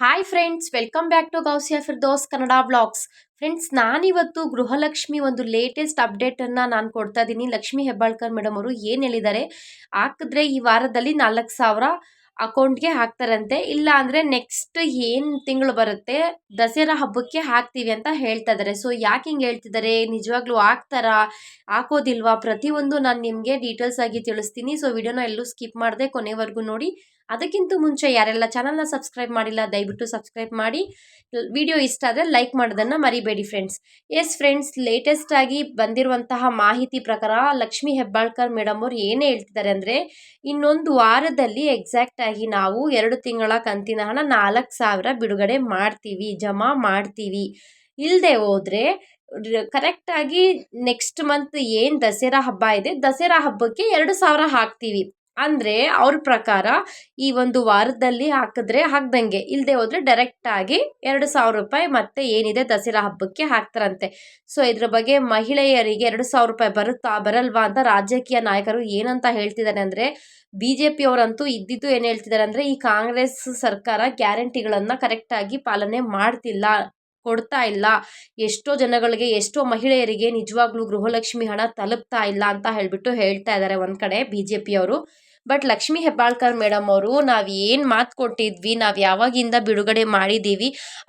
Hi friends welcome back to Gausiya Firdose Kannada blogs friends ನಾನಿವತ್ತು ಗೃಹಲಕ್ಷ್ಮಿ ಒಂದು latest ಅಪ್ಡೇಟನ್ನು ನಾನು ಕೊಡ್ತಾ ಇದ್ದೀನಿ ಲಕ್ಷ್ಮಿ ಹೆಬ್ಬಾಳ್ಕರ್ ಮೇಡಮ್ ಅವರು ಏನು ಹೇಳಿದ್ದಾರೆ ಹಾಕಿದ್ರೆ ಈ ವಾರದಲ್ಲಿ ನಾಲ್ಕು ಸಾವಿರ ಅಕೌಂಟ್ಗೆ ಹಾಕ್ತಾರಂತೆ. ಇಲ್ಲ ಅಂದರೆ ನೆಕ್ಸ್ಟ್ ಏನು ತಿಂಗಳು ಬರುತ್ತೆ, ದಸರಾ ಹಬ್ಬಕ್ಕೆ ಹಾಕ್ತೀವಿ ಅಂತ ಹೇಳ್ತಾ ಇದ್ದಾರೆ ಸೊ ಯಾಕೆ ಹಿಂಗೆ ಹೇಳ್ತಿದ್ದಾರೆ ನಿಜವಾಗ್ಲೂ ಹಾಕ್ತಾರಾ? ಹಾಕೋದಿಲ್ವಾ? ಪ್ರತಿಯೊಂದು ನಾನು ನಿಮಗೆ ಡೀಟೇಲ್ಸ್ ಆಗಿ ತಿಳಿಸ್ತೀನಿ. ಸೊ ವಿಡಿಯೋನ ಎಲ್ಲೂ ಸ್ಕಿಪ್ ಮಾಡಿದೆ ಕೊನೆವರೆಗೂ ನೋಡಿ. ಅದಕ್ಕಿಂತ ಮುಂಚೆ ಯಾರೆಲ್ಲ ಚಾನಲ್ನ ಸಬ್ಸ್ಕ್ರೈಬ್ ಮಾಡಿಲ್ಲ, ದಯವಿಟ್ಟು ಸಬ್ಸ್ಕ್ರೈಬ್ ಮಾಡಿ. ವಿಡಿಯೋ ಇಷ್ಟ ಆದರೆ ಲೈಕ್ ಮಾಡೋದನ್ನು ಮರಿಬೇಡಿ ಫ್ರೆಂಡ್ಸ್ ಎಸ್ ಫ್ರೆಂಡ್ಸ್ ಲೇಟೆಸ್ಟ್ ಆಗಿ ಬಂದಿರುವಂತಹ ಮಾಹಿತಿ ಪ್ರಕಾರ ಲಕ್ಷ್ಮಿ ಹೆಬ್ಬಾಳ್ಕರ್ ಮೇಡಮ್ ಅವ್ರು ಏನೇ ಹೇಳ್ತಿದ್ದಾರೆ ಅಂದರೆ, ಇನ್ನೊಂದು ವಾರದಲ್ಲಿ ಎಕ್ಸಾಕ್ಟ್ ಆಗಿ ನಾವು ಎರಡು ತಿಂಗಳ ಕಂತಿನ ಹಣ ನಾಲ್ಕು ಸಾವಿರ ಬಿಡುಗಡೆ ಮಾಡ್ತೀವಿ, ಜಮಾ ಮಾಡ್ತೀವಿ. ಇಲ್ಲದೆ ಹೋದರೆ ಕರೆಕ್ಟಾಗಿ ನೆಕ್ಸ್ಟ್ ಮಂತ್ ಏನು ದಸರಾ ಹಬ್ಬ ಇದೆ, ದಸರಾ ಹಬ್ಬಕ್ಕೆ ಎರಡು ಸಾವಿರ ಹಾಕ್ತೀವಿ. ಅಂದರೆ ಅವ್ರ ಪ್ರಕಾರ ಈ ಒಂದು ವಾರದಲ್ಲಿ ಹಾಕಿದ್ರೆ ಹಾಕ್ದಂಗೆ. ಇಲ್ಲದೆ ಹೋದರೆ ಡೈರೆಕ್ಟಾಗಿ ಎರಡು ಸಾವಿರ ರೂಪಾಯಿ ಮತ್ತೆ ಏನಿದೆ ದಸರಾ ಹಬ್ಬಕ್ಕೆ ಹಾಕ್ತಾರಂತೆ. ಸೊ ಇದ್ರ ಬಗ್ಗೆ ಮಹಿಳೆಯರಿಗೆ ಎರಡು ಸಾವಿರ ರೂಪಾಯಿ ಬರುತ್ತಾ, ಬರಲ್ವಾ ಅಂತ ರಾಜಕೀಯ ನಾಯಕರು ಏನಂತ ಹೇಳ್ತಿದ್ದಾರೆ ಅಂದರೆ ಬಿ ಜೆ ಪಿಯವರಂತೂ ಇದ್ದಿದ್ದು ಏನು ಹೇಳ್ತಿದ್ದಾರೆ ಅಂದರೆ, ಈ ಕಾಂಗ್ರೆಸ್ ಸರ್ಕಾರ ಗ್ಯಾರಂಟಿಗಳನ್ನು ಕರೆಕ್ಟಾಗಿ ಪಾಲನೆ ಮಾಡ್ತಿಲ್ಲ, ಕೊಡ್ತಾ ಇಲ್ಲ. ಎಷ್ಟೋ ಜನಗಳಿಗೆ, ಎಷ್ಟೋ ಮಹಿಳೆಯರಿಗೆ ನಿಜವಾಗ್ಲೂ ಗೃಹಲಕ್ಷ್ಮಿ ಹಣ ತಲುಪ್ತಾ ಇಲ್ಲ ಅಂತ ಹೇಳಿಬಿಟ್ಟು ಹೇಳ್ತಾ ಇದ್ದಾರೆ ಒಂದು ಕಡೆ ಬಿ ಜೆ ಪಿಯವರು ಬಟ್ ಲಕ್ಷ್ಮೀ ಹೆಬ್ಬಾಳ್ಕರ್ ಮೇಡಮ್ ಅವರು, ನಾವು ಏನು ಮಾತು ಕೊಟ್ಟಿದ್ವಿ, ನಾವು ಯಾವಾಗಿಂದ ಬಿಡುಗಡೆ ಮಾಡಿದ್ದೀವಿ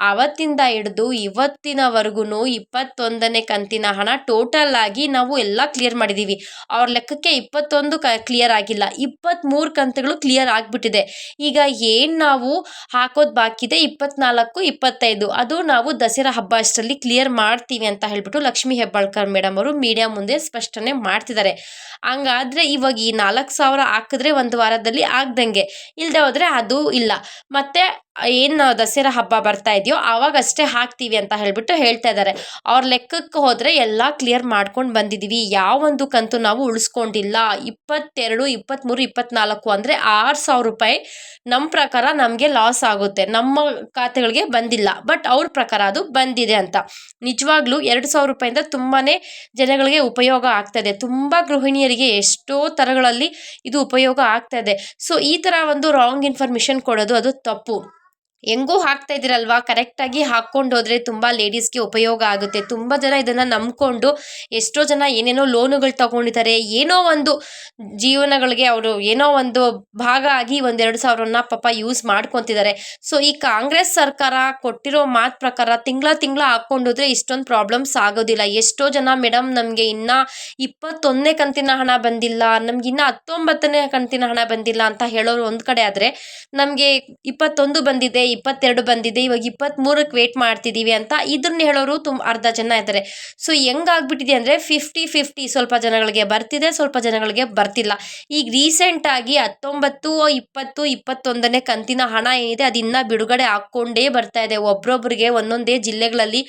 ಆವತ್ತಿಂದ ಹಿಡಿದು ಇವತ್ತಿನವರೆಗೂ ಇಪ್ಪತ್ತೊಂದನೇ ಕಂತಿನ ಹಣ ಟೋಟಲ್ ಆಗಿ ನಾವು ಎಲ್ಲ ಕ್ಲಿಯರ್ ಮಾಡಿದ್ದೀವಿ ಅವ್ರ ಲೆಕ್ಕಕ್ಕೆ ಇಪ್ಪತ್ತೊಂದು ಕ ಕ್ಲಿಯರ್ ಆಗಿಲ್ಲ. ಇಪ್ಪತ್ತ್ಮೂರು ಕಂತುಗಳು ಕ್ಲಿಯರ್ ಆಗಿಬಿಟ್ಟಿದೆ. ಈಗ ಏನು ನಾವು ಹಾಕೋದು ಬಾಕಿ ಇದೆ? ಇಪ್ಪತ್ನಾಲ್ಕು, ಇಪ್ಪತ್ತೈದು. ಅದು ನಾವು ದಸರಾ ಹಬ್ಬ ಅಷ್ಟರಲ್ಲಿ ಕ್ಲಿಯರ್ ಮಾಡ್ತೀವಿ ಅಂತ ಹೇಳ್ಬಿಟ್ಟು ಲಕ್ಷ್ಮೀ ಹೆಬ್ಬಾಳ್ಕರ್ ಮೇಡಮ್ ಅವರು ಮೀಡಿಯಾ ಮುಂದೆ ಸ್ಪಷ್ಟನೆ ಮಾಡ್ತಿದ್ದಾರೆ. ಹಂಗಾದ್ರೆ ಇವಾಗ ಈ ನಾಲ್ಕು ಸಾವಿರ ಹಾಕಿದ್ರೆ ಒಂದು ವಾರದಲ್ಲಿ ಆಗ್ದಂಗೆ. ಇಲ್ಲದೆ ಹೋದರೆ ಅದು ಇಲ್ಲ. ಮತ್ತು ಏನು ದಸರಾ ಹಬ್ಬ ಬರ್ತಾ ಇದೆಯೋ ಆವಾಗಷ್ಟೇ ಹಾಕ್ತೀವಿ ಅಂತ ಹೇಳಿಬಿಟ್ಟು ಹೇಳ್ತಾ ಇದ್ದಾರೆ. ಅವ್ರ ಲೆಕ್ಕಕ್ಕೆ ಹೋದರೆ ಎಲ್ಲ ಕ್ಲಿಯರ್ ಮಾಡ್ಕೊಂಡು ಬಂದಿದ್ದೀವಿ ಯಾವೊಂದು ಕಂತು ನಾವು ಉಳಿಸ್ಕೊಂಡಿಲ್ಲ. ಇಪ್ಪತ್ತೆರಡು ಇಪ್ಪತ್ತ್ಮೂರು ಇಪ್ಪತ್ತ್ನಾಲ್ಕು ಅಂದರೆ ಆರು ಸಾವಿರ ರೂಪಾಯಿ ನಮ್ಮ ಪ್ರಕಾರ ನಮಗೆ ಲಾಸ್ ಆಗುತ್ತೆ. ನಮ್ಮ ಖಾತೆಗಳಿಗೆ ಬಂದಿಲ್ಲ. ಬಟ್ ಅವ್ರ ಪ್ರಕಾರ ಅದು ಬಂದಿದೆ ಅಂತ. ನಿಜವಾಗ್ಲೂ ಎರಡು ಸಾವಿರ ರೂಪಾಯಿಂದ ತುಂಬಾ ಜನಗಳಿಗೆ ಉಪಯೋಗ ಆಗ್ತದೆ ತುಂಬ ಗೃಹಿಣಿಯರಿಗೆ ಎಷ್ಟೋ ಥರಗಳಲ್ಲಿ ಇದು ಉಪಯೋಗ ಆಗ್ತಾ ಇದೆ. ಸೊ ಈ ಥರ ಒಂದು ರಾಂಗ್ ಇನ್ಫಾರ್ಮೇಷನ್ ಕೊಡೋದು ಅದು ತಪ್ಪು. ಹೆಂಗೂ ಹಾಕ್ತಾ ಇದ್ದೀರಲ್ವಾ? ಕರೆಕ್ಟಾಗಿ ಹಾಕ್ಕೊಂಡು ಹೋದರೆ ತುಂಬ ಲೇಡೀಸ್ಗೆ ಉಪಯೋಗ ಆಗುತ್ತೆ. ತುಂಬ ಜನ ಇದನ್ನು ನಂಬಿಕೊಂಡು ಎಷ್ಟೋ ಜನ ಏನೇನೋ ಲೋನುಗಳು ತಗೊಂಡಿದ್ದಾರೆ. ಏನೋ ಒಂದು ಜೀವನಗಳಿಗೆ ಅವರು ಏನೋ ಒಂದು ಭಾಗ ಆಗಿ ಒಂದೆರಡು ಸಾವಿರನ ಪಾಪ ಯೂಸ್ ಮಾಡ್ಕೊತಿದ್ದಾರೆ. ಸೊ ಈ ಕಾಂಗ್ರೆಸ್ ಸರ್ಕಾರ ಕೊಟ್ಟಿರೋ ಮಾತು ಪ್ರಕಾರ ತಿಂಗಳ ತಿಂಗಳ ಹಾಕ್ಕೊಂಡೋದ್ರೆ ಇಷ್ಟೊಂದು ಪ್ರಾಬ್ಲಮ್ಸ್ ಆಗೋದಿಲ್ಲ. ಎಷ್ಟೋ ಜನ ಮೇಡಮ್ ನಮಗೆ ಇನ್ನೂ ಇಪ್ಪತ್ತೊಂದನೇ ಕಂತಿನ ಹಣ ಬಂದಿಲ್ಲ, ನಮ್ಗೆ ಇನ್ನೂ ಹತ್ತೊಂಬತ್ತನೇ ಕಂತಿನ ಹಣ ಬಂದಿಲ್ಲ ಅಂತ ಹೇಳೋರು ಒಂದು ಕಡೆ ಆದರೆ ನಮಗೆ ಇಪ್ಪತ್ತೊಂದು ಬಂದಿದೆ ಇಪ್ಪತ್ತೆರಡು ಬಂದಿದೆ, ಇವಾಗ ಇಪ್ಪತ್ತ್ಮೂರಕ್ಕೆ ವೇಟ್ ಮಾಡ್ತಿದ್ದೀವಿ ಅಂತ ಇದನ್ನ ಹೇಳೋರು ತುಂಬ ಅರ್ಧ ಜನ ಇದ್ದಾರೆ. ಸೊ ಹೆಂಗಾಗ್ಬಿಟ್ಟಿದೆ ಅಂದರೆ ಫಿಫ್ಟಿ ಫಿಫ್ಟಿ ಸ್ವಲ್ಪ ಜನಗಳಿಗೆ ಬರ್ತಿದೆ, ಸ್ವಲ್ಪ ಜನಗಳಿಗೆ ಬರ್ತಿಲ್ಲ. ಈಗ ರೀಸೆಂಟಾಗಿ ಹತ್ತೊಂಬತ್ತು, ಇಪ್ಪತ್ತು, ಇಪ್ಪತ್ತೊಂದನೇ ಕಂತಿನ ಹಣ ಏನಿದೆ, ಅದು ಇನ್ನೂ ಬಿಡುಗಡೆ ಹಾಕ್ಕೊಂಡೇ ಬರ್ತಾ ಇದೆ. ಒಬ್ರೊಬ್ರಿಗೆ ಒಂದೊಂದೇ ಜಿಲ್ಲೆಗಳಲ್ಲಿ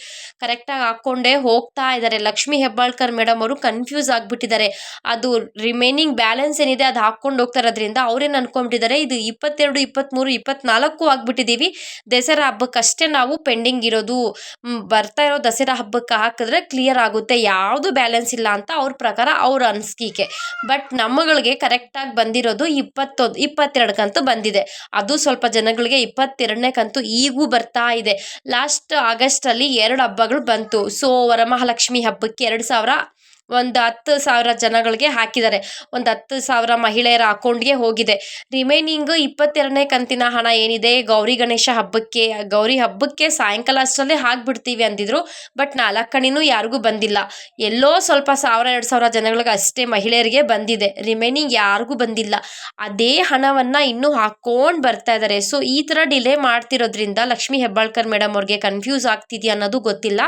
ಕರೆಕ್ಟಾಗಿ ಹಾಕ್ಕೊಂಡೇ ಹೋಗ್ತಾ ಇದ್ದಾರೆ. ಲಕ್ಷ್ಮಿ ಹೆಬ್ಬಾಳ್ಕರ್ ಮೇಡಮ್ ಅವರು ಕನ್ಫ್ಯೂಸ್ ಆಗಿಬಿಟ್ಟಿದ್ದಾರೆ. ಅದು ರಿಮೈನಿಂಗ್ ಬ್ಯಾಲೆನ್ಸ್ ಏನಿದೆ, ಅದು ಹಾಕ್ಕೊಂಡು ಹೋಗ್ತಾ ಇರೋದ್ರಿಂದ ಅವ್ರೇನು ಅನ್ಕೊಂಬಿಟ್ಟಿದ್ದಾರೆ ಇದು ಇಪ್ಪತ್ತೆರಡು ಇಪ್ಪತ್ತ್ಮೂರು ಇಪ್ಪತ್ನಾಲ್ಕು ಆಗಿಬಿಟ್ಟಿದ್ದೀವಿ ದಸರಾ ಹಬ್ಬಕ್ಕಷ್ಟೇ ನಾವು ಪೆಂಡಿಂಗ್ ಇರೋದು. ಬರ್ತಾ ಇರೋ ದಸರಾ ಹಬ್ಬಕ್ಕೆ ಹಾಕಿದ್ರೆ ಕ್ಲಿಯರ್ ಆಗುತ್ತೆ. ಯಾವುದು ಬ್ಯಾಲೆನ್ಸ್ ಇಲ್ಲ ಅಂತ ಅವ್ರ ಪ್ರಕಾರ ಅವ್ರ ಅನಿಸಿಕೆ. ಬಟ್ ನಮ್ಮಗಳಿಗೆ ಕರೆಕ್ಟಾಗಿ ಬಂದಿರೋದು ಇಪ್ಪತ್ತೊಂದು ಇಪ್ಪತ್ತೆರಡು ಕಂತು ಬಂದಿದೆ. ಅದು ಸ್ವಲ್ಪ ಜನಗಳಿಗೆ ಇಪ್ಪತ್ತೆರಡನೇ ಕಂತು ಈಗೂ ಬರ್ತಾ ಇದೆ. ಲಾಸ್ಟ್ ಆಗಸ್ಟಲ್ಲಿ ಎರಡು ಹಬ್ಬಗಳು ಬಂತು. ಸೊ, ವರಮಹಾಲಕ್ಷ್ಮಿ ಹಬ್ಬಕ್ಕೆ ಎರಡು ಸಾವಿರ ಒಂದು ಹತ್ತು ಸಾವಿರ ಜನಗಳಿಗೆ ಹಾಕಿದ್ದಾರೆ. ಒಂದು ಹತ್ತು ಸಾವಿರ ಮಹಿಳೆಯರ ಅಕೌಂಟ್ಗೆ ಹೋಗಿದೆ. ರಿಮೈನಿಂಗ್ ಇಪ್ಪತ್ತೆರಡನೇ ಕಂತಿನ ಹಣ ಏನಿದೆ? ಗೌರಿ ಗಣೇಶ ಹಬ್ಬಕ್ಕೆ, ಗೌರಿ ಹಬ್ಬಕ್ಕೆ ಸಾಯಂಕಾಲ ಅಷ್ಟರಲ್ಲೇ ಹಾಕ್ಬಿಡ್ತೀವಿ ಅಂದಿದ್ರು. ಬಟ್ ನಾಲ್ಕಣಿನೂ ಯಾರಿಗೂ ಬಂದಿಲ್ಲ. ಎಲ್ಲೋ ಸ್ವಲ್ಪ ಸಾವಿರ, ಎರಡು ಸಾವಿರ ಜನಗಳಿಗೆ ಅಷ್ಟೇ ಮಹಿಳೆಯರಿಗೆ ಬಂದಿದೆ. ರಿಮೈನಿಂಗ್ ಯಾರಿಗೂ ಬಂದಿಲ್ಲ. ಅದೇ ಹಣವನ್ನು ಇನ್ನೂ ಹಾಕ್ಕೊಂಡು ಬರ್ತಾ ಇದ್ದಾರೆ. ಸೊ ಈ ಥರ ಡಿಲೇ ಮಾಡ್ತಿರೋದ್ರಿಂದ ಲಕ್ಷ್ಮಿ ಹೆಬ್ಬಾಳ್ಕರ್ ಮೇಡಮ್ ಅವ್ರಿಗೆ ಕನ್ಫ್ಯೂಸ್ ಆಗ್ತಿದೆಯಾ ಅನ್ನೋದು ಗೊತ್ತಿಲ್ಲ.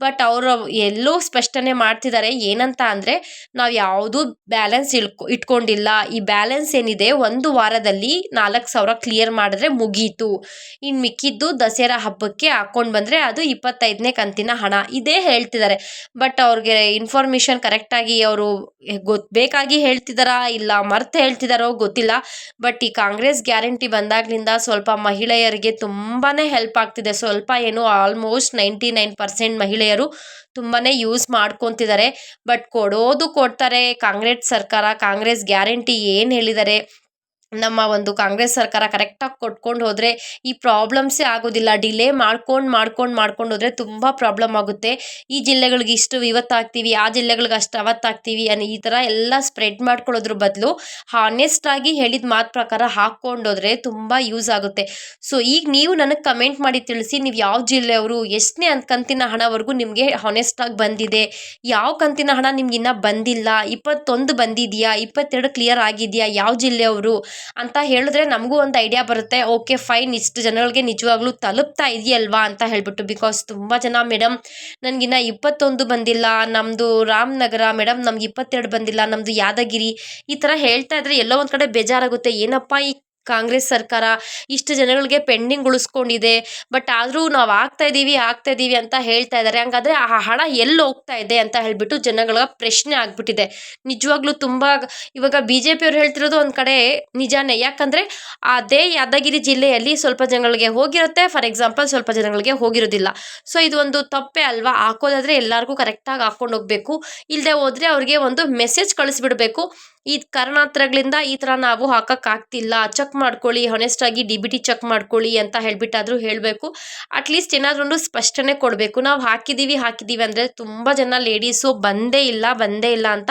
ಬಟ್ ಅವರು ಎಲ್ಲೋ ಸ್ಪಷ್ಟನೆ ಮಾಡ್ತಿದ್ದಾರೆ. ಏನಂತ ಅಂದರೆ ನಾವು ಯಾವುದೂ ಬ್ಯಾಲೆನ್ಸ್ ಇಳ್ಕೊ, ಇಟ್ಕೊಂಡಿಲ್ಲ. ಈ ಬ್ಯಾಲೆನ್ಸ್ ಏನಿದೆ ಒಂದು ವಾರದಲ್ಲಿ ನಾಲ್ಕು ಸಾವಿರ ಕ್ಲಿಯರ್ ಮಾಡಿದ್ರೆ ಮುಗೀತು. ಇನ್ನು ಮಿಕ್ಕಿದ್ದು ದಸರಾ ಹಬ್ಬಕ್ಕೆ ಹಾಕ್ಕೊಂಡು ಬಂದರೆ ಅದು ಇಪ್ಪತ್ತೈದನೇ ಕಂತಿನ ಹಣ. ಇದೇ ಹೇಳ್ತಿದ್ದಾರೆ ಬಟ್ ಅವ್ರಿಗೆ ಇನ್ಫಾರ್ಮೇಷನ್ ಕರೆಕ್ಟಾಗಿ ಅವರು ಗೊತ್ತು ಬೇಕಾಗಿ ಹೇಳ್ತಿದ್ದಾರಾ ಇಲ್ಲ, ಮರ್ತು ಹೇಳ್ತಿದ್ದಾರೋ ಗೊತ್ತಿಲ್ಲ. ಬಟ್ ಈ ಕಾಂಗ್ರೆಸ್ ಗ್ಯಾರಂಟಿ ಬಂದಾಗಲಿಂದ ಸ್ವಲ್ಪ ಮಹಿಳೆಯರಿಗೆ ತುಂಬಾ ಹೆಲ್ಪ್ ಆಗ್ತಿದೆ. ಸ್ವಲ್ಪ ಏನು ಆಲ್ಮೋಸ್ಟ್ ನೈಂಟಿ ನೈನ್ ಪರ್ಸೆಂಟ್ ಮಹಿಳೆಯರು ತುಂಬಾ ಯೂಸ್ ಮಾಡ್ಕೊತಿದ್ದಾರೆ ಬಟ್ ಕೊಡೋದು ಕೊಡ್ತಾರೆ. ಕಾಂಗ್ರೆಸ್ ಸರ್ಕಾರ ಕಾಂಗ್ರೆಸ್ ಗ್ಯಾರಂಟಿ ಏನು ಹೇಳಿದ್ದಾರೆ ನಮ್ಮ ಒಂದು ಕಾಂಗ್ರೆಸ್ ಸರ್ಕಾರ ಕರೆಕ್ಟಾಗಿ ಕೊಟ್ಕೊಂಡು ಹೋದರೆ ಈ ಪ್ರಾಬ್ಲಮ್ಸೇ ಆಗೋದಿಲ್ಲ. ಡಿಲೇ ಮಾಡ್ಕೊಂಡು ಮಾಡ್ಕೊಂಡು ಮಾಡ್ಕೊಂಡು ಹೋದರೆ ತುಂಬ ಪ್ರಾಬ್ಲಮ್ ಆಗುತ್ತೆ. ಈ ಜಿಲ್ಲೆಗಳಿಗೆ ಇಷ್ಟು ಇವತ್ತು ಹಾಕ್ತೀವಿ ಆ ಜಿಲ್ಲೆಗಳಿಗೆ ಅಷ್ಟು ಅವತ್ತು ಹಾಕ್ತೀವಿ ಅನ್ನೋ ಈ ಥರ ಎಲ್ಲ ಸ್ಪ್ರೆಡ್ ಮಾಡ್ಕೊಳ್ಳೋದ್ರ ಬದಲು ಹಾನೆಸ್ಟಾಗಿ ಹೇಳಿದ ಮಾತು ಪ್ರಕಾರ ಹಾಕ್ಕೊಂಡೋದ್ರೆ ತುಂಬ ಯೂಸ್ ಆಗುತ್ತೆ. ಸೊ ಈಗ ನೀವು ನನಗೆ ಕಮೆಂಟ್ ಮಾಡಿ ತಿಳಿಸಿ, ನೀವು ಯಾವ ಜಿಲ್ಲೆಯವರು, ಎಷ್ಟನೇ ಅಂತ ಕಂತಿನ ಹಣವರೆಗೂ ನಿಮಗೆ ಹಾನೆಸ್ಟಾಗಿ ಬಂದಿದೆ? ಯಾವ ಕಂತಿನ ಹಣ ನಿಮ್ಗೆ ಇನ್ನೂ ಬಂದಿಲ್ಲ? ಇಪ್ಪತ್ತೊಂದು ಬಂದಿದೆಯಾ? ಇಪ್ಪತ್ತೆರಡು ಕ್ಲಿಯರ್ ಆಗಿದೆಯಾ? ಯಾವ ಜಿಲ್ಲೆಯವರು? ಅಂತ ಹೇಳಿದ್ರೆ ನಮಗೂ ಒಂದು ಐಡಿಯಾ ಬರುತ್ತೆ. ಓಕೆ ಫೈನ್ ಇಷ್ಟು ಜನಗಳಿಗೆ ನಿಜವಾಗ್ಲೂ ತಲುಪ್ತಾ ಇದೆಯಲ್ವಾ ಅಂತ ಹೇಳ್ಬಿಟ್ಟು ಬಿಕಾಸ್ ತುಂಬ ಜನ ಮೇಡಮ್ ನನಗಿನ್ನ ಇಪ್ಪತ್ತೊಂದು ಬಂದಿಲ್ಲ ನಮ್ಮದು ರಾಮನಗರ ಮೇಡಮ್ ನಮ್ಗೆ ಇಪ್ಪತ್ತೆರಡು ಬಂದಿಲ್ಲ ನಮ್ಮದು ಯಾದಗಿರಿ ಈ ಥರ ಹೇಳ್ತಾ ಇದ್ರೆ ಎಲ್ಲೋ ಒಂದು ಕಡೆ ಬೇಜಾರಾಗುತ್ತೆ. ಏನಪ್ಪ ಈ ಕಾಂಗ್ರೆಸ್ ಸರ್ಕಾರ ಇಷ್ಟು ಜನಗಳಿಗೆ ಪೆಂಡಿಂಗ್ ಉಳಿಸ್ಕೊಂಡಿದೆ, ಬಟ್ ಆದರೂ ನಾವು ಆಗ್ತಾ ಇದ್ದೀವಿ ಆಗ್ತಾ ಇದ್ದೀವಿ ಅಂತ ಹೇಳ್ತಾ ಇದ್ದಾರೆ ಹಂಗಾದರೆ ಆ ಹಣ ಎಲ್ಲಿ ಹೋಗ್ತಾ ಇದೆ ಅಂತ ಹೇಳಿಬಿಟ್ಟು ಜನಗಳ ಪ್ರಶ್ನೆ ಆಗ್ಬಿಟ್ಟಿದೆ. ನಿಜವಾಗ್ಲೂ ತುಂಬ ಇವಾಗ ಬಿ ಜೆ ಪಿಯವ್ರು ಹೇಳ್ತಿರೋದು ಒಂದು ಕಡೆ ನಿಜಾನೇ. ಯಾಕಂದರೆ ಅದೇ ಯಾದಗಿರಿ ಜಿಲ್ಲೆಯಲ್ಲಿ ಸ್ವಲ್ಪ ಜನಗಳಿಗೆ ಹೋಗಿರುತ್ತೆ, ಫಾರ್ ಎಕ್ಸಾಂಪಲ್ ಸ್ವಲ್ಪ ಜನಗಳಿಗೆ ಹೋಗಿರೋದಿಲ್ಲ. ಸೊ ಇದು ಒಂದು ತಪ್ಪೇ ಅಲ್ವಾ? ಹಾಕೋದಾದ್ರೆ ಎಲ್ಲರಿಗೂ ಕರೆಕ್ಟಾಗಿ ಹಾಕ್ಕೊಂಡು ಹೋಗಬೇಕು. ಇಲ್ಲದೆ ಹೋದರೆ ಅವ್ರಿಗೆ ಒಂದು ಮೆಸೇಜ್ ಕಳಿಸ್ಬಿಡ್ಬೇಕು. ಈ ಕಾರಣಾಂತರಗಳಿಂದ ಈ ಥರ ನಾವು ಹಾಕೋಕ್ಕಾಗ್ತಿಲ್ಲ ಚೆಕ್ ಮಾಡ್ಕೊಳ್ಳಿ ಹೊನೆಸ್ಟಾಗಿ ಡಿ ಬಿ ಟಿ ಚೆಕ್ ಮಾಡ್ಕೊಳ್ಳಿ ಅಂತ ಹೇಳ್ಬಿಟ್ಟಾದರೂ ಹೇಳಬೇಕು. ಅಟ್ಲೀಸ್ಟ್ ಏನಾದ್ರೂ ಸ್ಪಷ್ಟನೆ ಕೊಡಬೇಕು. ನಾವು ಹಾಕಿದ್ದೀವಿ ಹಾಕಿದ್ದೀವಿ ಅಂದರೆ ತುಂಬ ಜನ ಲೇಡೀಸು ಬಂದೇ ಇಲ್ಲ ಬಂದೇ ಇಲ್ಲ ಅಂತ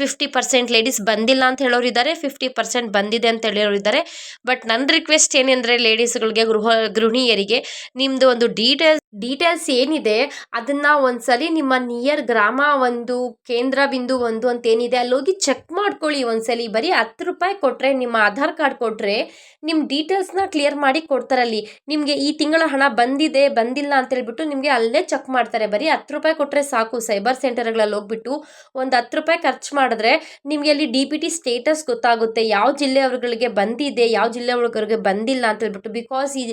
ಫಿಫ್ಟಿ ಪರ್ಸೆಂಟ್ ಲೇಡೀಸ್ ಬಂದಿಲ್ಲ ಅಂತ ಹೇಳೋರು ಇದ್ದಾರೆ ಫಿಫ್ಟಿ ಪರ್ಸೆಂಟ್ ಬಂದಿದೆ ಅಂತ ಹೇಳೋರು ಇದ್ದಾರೆ ಬಟ್ ನನ್ನ ರಿಕ್ವೆಸ್ಟ್ ಏನೆಂದರೆ ಲೇಡೀಸ್ಗಳಿಗೆ ಗೃಹ, ಗೃಹಿಣಿಯರಿಗೆ ನಿಮ್ಮದು ಒಂದು ಡೀಟೇಲ್ಸ್ ಡೀಟೇಲ್ಸ್ ಏನಿದೆ, ಅದನ್ನು ಒಂದ್ಸಲಿ ನಿಮ್ಮ ನಿಯರ್ ಗ್ರಾಮ ಒಂದು, ಕೇಂದ್ರ ಬಿಂದು ಒಂದು ಅಂತ ಏನಿದೆ, ಅಲ್ಲಿ ಹೋಗಿ ಚೆಕ್ ಮಾಡ್ಕೊಳ್ಳಿ ಒಂದ್ಸಲಿ. ಬರೀ ಹತ್ತು ರೂಪಾಯಿ ಕೊಟ್ಟರೆ ನಿಮ್ಮ ಆಧಾರ್ ಕಾರ್ಡ್ ಕೊಟ್ಟರೆ ನಿಮ್ಮ ಡೀಟೇಲ್ಸ್ನ ಕ್ಲಿಯರ್ ಮಾಡಿ ಕೊಡ್ತಾರಲ್ಲಿ. ನಿಮಗೆ ಈ ತಿಂಗಳ ಹಣ ಬಂದಿದೆ, ಬಂದಿಲ್ಲ ಅಂತ ಹೇಳ್ಬಿಟ್ಟು ನಿಮಗೆ ಅಲ್ಲೇ ಚೆಕ್ ಮಾಡ್ತಾರೆ. ಬರೀ ಹತ್ತು ರೂಪಾಯಿ ಕೊಟ್ಟರೆ ಸಾಕು ಸೈಬರ್ ಸೆಂಟರ್ಗಳಲ್ಲಿ ಹೋಗ್ಬಿಟ್ಟು ಒಂದು ಹತ್ತು ರೂಪಾಯಿ ಖರ್ಚು ಮಾಡಿದ್ರೆ ನಿಮಗೆ ಅಲ್ಲಿ ಡಿ ಪಿ ಟಿ ಸ್ಟೇಟಸ್ ಗೊತ್ತಾಗುತ್ತೆ. ಯಾವ ಜಿಲ್ಲೆಯವ್ರಗಳಿಗೆ ಬಂದಿದೆ, ಯಾವ ಜಿಲ್ಲೆಯವ್ರಿಗೆ ಬಂದಿಲ್ಲ ಅಂತ ಹೇಳ್ಬಿಟ್ಟು ಬಿಕಾಸ್ ಈ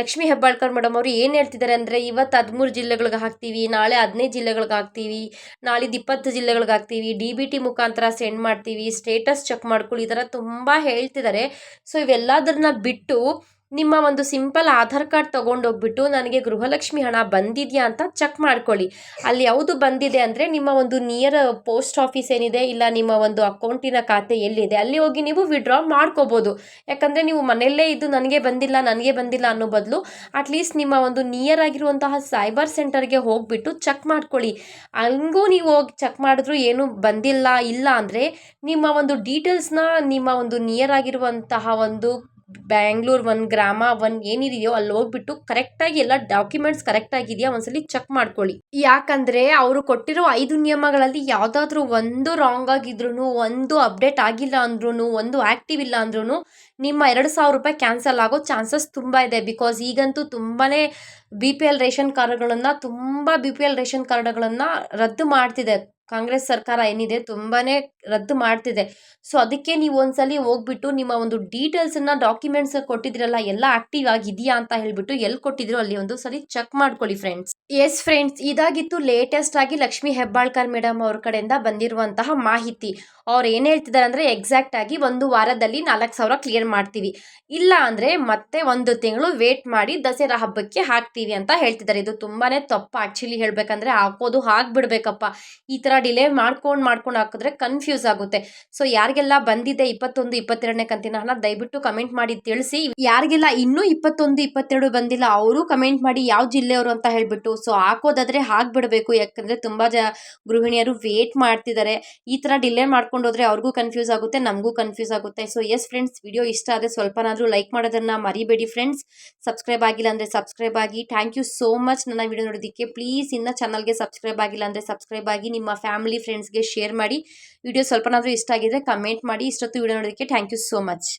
ಲಕ್ಷ್ಮೀ ಹೆಬ್ಬಾಳ್ಕರ್ ಮೇಡಮ್ ಅವರು ಏನು ಹೇಳ್ತಿದ್ದಾರೆ ಅಂದರೆ ಇವತ್ತು ಹದಿಮೂರು ಜಿಲ್ಲೆಗಳಿಗೆ ಹಾಕ್ತೀವಿ, ನಾಳೆ ಹದಿನೈದು ಜಿಲ್ಲೆಗಳಿಗೆ ಹಾಕ್ತೀವಿ ನಾಳಿದ್ದು ಇಪ್ಪತ್ತು ಜಿಲ್ಲೆಗಳಿಗೆ ಹಾಕ್ತೀವಿ, ಡಿ ಬಿ ಟಿ ಮುಖಾಂತರ ಸೆಂಡ್ ಮಾಡ್ತೀವಿ ಸ್ಟೇಟಸ್ ಚೆಕ್ ಮಾಡ್ಕೊಳ್ಳಿ ಈ ಥರ ತುಂಬ ಹೇಳ್ತಿದ್ದಾರೆ ಸೊ ಇವೆಲ್ಲದನ್ನ ಬಿಟ್ಟು ನಿಮ್ಮ ಒಂದು ಸಿಂಪಲ್ ಆಧಾರ್ ಕಾರ್ಡ್ ತೊಗೊಂಡೋಗ್ಬಿಟ್ಟು ನನಗೆ ಗೃಹಲಕ್ಷ್ಮಿ ಹಣ ಬಂದಿದೆಯಾ ಅಂತ ಚೆಕ್ ಮಾಡ್ಕೊಳ್ಳಿ. ಅಲ್ಲಿ ಯಾವುದು ಬಂದಿದೆ ಅಂದರೆ ನಿಮ್ಮ ಒಂದು ನಿಯರ್ ಪೋಸ್ಟ್ ಆಫೀಸ್ ಏನಿದೆ ಇಲ್ಲ ನಿಮ್ಮ ಒಂದು ಅಕೌಂಟಿನ ಖಾತೆ ಎಲ್ಲಿದೆ, ಅಲ್ಲಿ ಹೋಗಿ ನೀವು ವಿಡ್ರಾ ಮಾಡ್ಕೋಬೋದು. ಯಾಕಂದರೆ ನೀವು ಮನೆಯಲ್ಲೇ ಇದು ನನಗೆ ಬಂದಿಲ್ಲ ನನಗೆ ಬಂದಿಲ್ಲ ಅನ್ನೋ ಬದಲು ಅಟ್ಲೀಸ್ಟ್ ನಿಮ್ಮ ಒಂದು ನಿಯರ್ ಆಗಿರುವಂತಹ ಸೈಬರ್ ಸೆಂಟರ್ಗೆ ಹೋಗಿಬಿಟ್ಟು ಚೆಕ್ ಮಾಡ್ಕೊಳ್ಳಿ. ಹಂಗೂ ನೀವು ಹೋಗಿ ಚೆಕ್ ಮಾಡಿದ್ರು ಏನು ಬಂದಿಲ್ಲ, ಇಲ್ಲ ಅಂದರೆ ನಿಮ್ಮ ಒಂದು ಡೀಟೇಲ್ಸ್ನ ನಿಮ್ಮ ಒಂದು ನಿಯರ್ ಆಗಿರುವಂತಹ ಒಂದು ಬ್ಯಾಂಗ್ಳೂರ್ ಒನ್ ಗ್ರಾಮ ಒನ್ ಏನಿದೆಯೋ ಅಲ್ಲಿ ಹೋಗ್ಬಿಟ್ಟು ಕರೆಕ್ಟಾಗಿ ಎಲ್ಲ ಡಾಕ್ಯುಮೆಂಟ್ಸ್ ಕರೆಕ್ಟಾಗಿದೆಯಾ ಒಂದ್ಸಲಿ ಚೆಕ್ ಮಾಡ್ಕೊಳ್ಳಿ. ಯಾಕಂದರೆ ಅವರು ಕೊಟ್ಟಿರೋ ಐದು ನಿಯಮಗಳಲ್ಲಿ ಯಾವುದಾದ್ರೂ ಒಂದು ರಾಂಗ್ ಆಗಿದ್ರು ಒಂದು ಅಪ್ಡೇಟ್ ಆಗಿಲ್ಲ ಅಂದ್ರೂ ಒಂದು ಆ್ಯಕ್ಟಿವ್ ಇಲ್ಲ ಅಂದ್ರೂ ನಿಮ್ಮ ಎರಡು ಸಾವಿರ ರೂಪಾಯಿ ಕ್ಯಾನ್ಸಲ್ ಆಗೋ ಚಾನ್ಸಸ್ ತುಂಬ ಇದೆ. ಬಿಕಾಸ್ ಈಗಂತೂ ತುಂಬಾ ಬಿ ಪಿ ಎಲ್ ರೇಷನ್ ಕಾರ್ಡ್ಗಳನ್ನು, ತುಂಬ ಬಿ ಪಿ ಎಲ್ ರೇಷನ್ ಕಾರ್ಡ್ಗಳನ್ನು ರದ್ದು ಮಾಡ್ತಿದೆ. ಕಾಂಗ್ರೆಸ್ ಸರ್ಕಾರ ಏನಿದೆ ತುಂಬಾ ರದ್ದು ಮಾಡ್ತಿದೆ. ಸೊ, ಅದಕ್ಕೆ ನೀವು ಒಂದ್ಸಲಿ ಹೋಗ್ಬಿಟ್ಟು ನಿಮ್ಮ ಒಂದು ಡೀಟೇಲ್ಸನ್ನು ಡಾಕ್ಯುಮೆಂಟ್ಸ್ ಕೊಟ್ಟಿದ್ರಲ್ಲ, ಎಲ್ಲ ಆಕ್ಟಿವ್ ಆಗಿದೆಯಾ ಅಂತ ಹೇಳ್ಬಿಟ್ಟು ಎಲ್ಲಿ ಕೊಟ್ಟಿದ್ರು ಅಲ್ಲಿ ಒಂದು ಸಲ ಚೆಕ್ ಮಾಡ್ಕೊಳ್ಳಿ ಫ್ರೆಂಡ್ಸ್ ಎಸ್ ಫ್ರೆಂಡ್ಸ್ ಇದಾಗಿತ್ತು ಲೇಟೆಸ್ಟ್ ಆಗಿ ಲಕ್ಷ್ಮಿ ಹೆಬ್ಬಾಳ್ಕರ್ ಮೇಡಮ್ ಅವ್ರ ಕಡೆಯಿಂದ ಬಂದಿರುವಂತಹ ಮಾಹಿತಿ. ಅವ್ರು ಏನು ಹೇಳ್ತಿದ್ದಾರೆ ಅಂದರೆ ಎಕ್ಸಾಕ್ಟ್ ಆಗಿ ಒಂದು ವಾರದಲ್ಲಿ ನಾಲ್ಕು ಸಾವಿರ ಕ್ಲಿಯರ್ ಮಾಡ್ತೀವಿ. ಇಲ್ಲ ಅಂದರೆ ಮತ್ತೆ ಒಂದು ತಿಂಗಳು ವೇಟ್ ಮಾಡಿ ದಸರಾ ಹಬ್ಬಕ್ಕೆ ಹಾಕ್ತೀವಿ ಅಂತ ಹೇಳ್ತಿದ್ದಾರೆ. ಇದು ತುಂಬಾ ತಪ್ಪು. ಆ್ಯಕ್ಚುಲಿ ಹೇಳಬೇಕಂದ್ರೆ ಹಾಕೋದು ಹಾಕ್ಬಿಡ್ಬೇಕಪ್ಪ ಈ ಥರ ಡಿಲೇ ಮಾಡ್ಕೊಂಡು ಮಾಡ್ಕೊಂಡು ಹಾಕಿದ್ರೆ ಕನ್ಫ್ಯೂಸ್ ಆಗುತ್ತೆ. ಸೊ ಯಾರಿಗೆಲ್ಲ ಬಂದಿದೆ ಇಪ್ಪತ್ತೊಂದು, ಇಪ್ಪತ್ತೆರಡನೇ ಕಂತಿನ ಹಣ, ದಯವಿಟ್ಟು ಕಮೆಂಟ್ ಮಾಡಿ ತಿಳಿಸಿ. ಯಾರಿಗೆಲ್ಲ ಇನ್ನೂ ಇಪ್ಪತ್ತೊಂದು, ಇಪ್ಪತ್ತೆರಡು ಬಂದಿಲ್ಲ, ಅವರು ಕಮೆಂಟ್ ಮಾಡಿ ಯಾವ ಜಿಲ್ಲೆಯವರು ಅಂತ ಹೇಳ್ಬಿಟ್ಟು. ಸೊ ಹಾಕೋದಾದ್ರೆ ಹಾಕ್ಬಿಡಬೇಕು ಯಾಕಂದ್ರೆ ತುಂಬ ಜ, ಗೃಹಿಣಿಯರು ವೇಟ್ ಮಾಡ್ತಿದ್ದಾರೆ ಈ ಥರ ಡಿಲೇ ಮಾಡ್ಕೊಂಡು ಹೋದ್ರೆ ಅವ್ರಿಗೂ ಕನ್ಫ್ಯೂಸ್ ಆಗುತ್ತೆ, ನಮಗೂ ಕನ್ಫ್ಯೂಸ್ ಆಗುತ್ತೆ. ಸೊ ಎಸ್ ಫ್ರೆಂಡ್ಸ್ ವಿಡಿಯೋ ಇಷ್ಟ ಆದರೆ ಸ್ವಲ್ಪನಾದರೂ ಲೈಕ್ ಮಾಡೋದನ್ನು ಮರಿಬೇಡಿ ಫ್ರೆಂಡ್ಸ್ ಸಬ್ಸ್ಕ್ರೈಬ್ ಆಗಿಲ್ಲ ಅಂದರೆ ಸಬ್ಸ್ಕ್ರೈಬ್ ಆಗಿ. ಥ್ಯಾಂಕ್ ಯು ಸೋ ಮಚ್ ನನ್ನ ವಿಡಿಯೋ ನೋಡೋದಕ್ಕೆ ಪ್ಲೀಸ್ ಇನ್ನು ಚಾನಲ್ಗೆ ಸಬ್ಸ್ಕ್ರೈಬ್ ಆಗಿಲ್ಲ ಅಂದರೆ ಸಬ್ಸ್ಕ್ರೈಬ್ ಆಗಿ. ನಿಮ್ಮ ಫ್ಯಾಮಿಲಿ ಫ್ರೆಂಡ್ಸ್ಗೆ ಶೇರ್ ಮಾಡಿ. ವಿಡಿಯೋ ಸ್ವಲ್ಪನಾದರೂ ಇಷ್ಟ ಆಗಿದ್ರೆ ಕಮೆಂಟ್ ಮಾಡಿ. ಇಷ್ಟೊತ್ತು ವಿಡಿಯೋ ನೋಡೋದಕ್ಕೆ ಥ್ಯಾಂಕ್ ಯು ಸೋ ಮಚ್